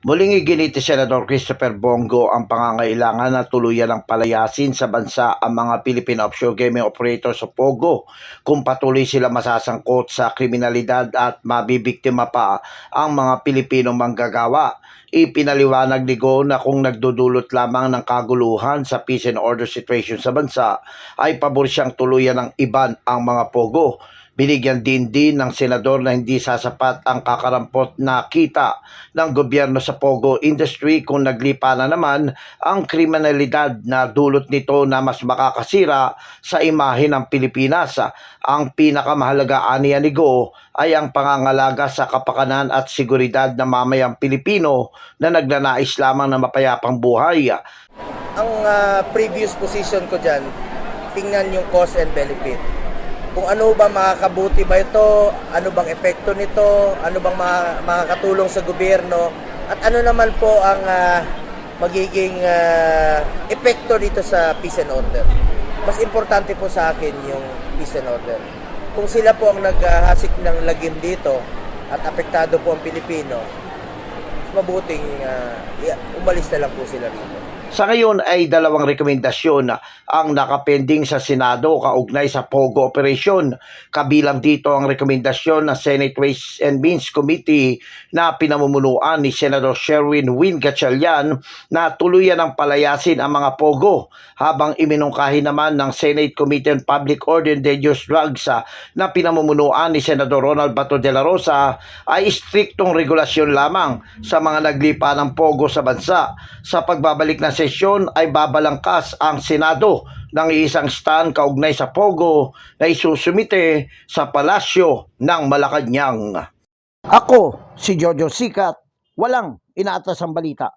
Muling iginiti Senador Christopher Bongo ang pangangailangan na tuluyan ng palayasin sa bansa ang mga Philippine offshore gaming operators sa Pogo kung patuloy sila masasangkot sa kriminalidad at mabibiktima pa ang mga Pilipinong manggagawa. Ipinaliwanag ni Go na kung nagdudulot lamang ng kaguluhan sa peace and order situation sa bansa ay pabor siyang tuluyan ng iban ang mga Pogo. Binigyan din din ng senador na hindi sasapat ang kakarampot na kita ng gobyerno sa Pogo industry kung naglipa na naman ang kriminalidad na dulot nito na mas makakasira sa imahe ng Pilipinas. Ang pinakamahalaga aniya ni Go ay ang pangangalaga sa kapakanan at seguridad ng mamayang Pilipino na nagnanais lamang na mapayapang buhay. ang ah, previous position ko dyan, tingnan yung cost and benefit. Kung ano ba makakabuti ba ito, ano bang epekto nito, ano bang ma- makakatulong sa gobyerno, at ano naman po ang ah, magiging ah, epekto dito sa peace and order. Mas importante po sa akin yung peace and order. Kung sila po ang naghahasik ng lagim dito at apektado po ang Pilipino, mabuting i- umalis na lang po sila rito. Sa ngayon ay dalawang rekomendasyon ang nakapending sa Senado kaugnay sa POGO operation. Kabilang dito ang rekomendasyon ng Senate Ways and Means Committee na pinamumunuan ni Senator Sherwin Win Gatchalian na tuluyan ng palayasin ang mga POGO habang iminungkahi naman ng Senate Committee on Public Order and Dangerous Drugs ah, na pinamumunuan ni Senador Ronald Bato de la Rosa ay striktong regulasyon lamang sa mga naglipa ng POGO sa bansa. Sa pagbabalik ng sesyon ay babalangkas ang Senado ng isang stand kaugnay sa POGO na isusumite sa palasyo ng Malacanang. Ako, si Jojo Sikat, walang inaatas ang balita.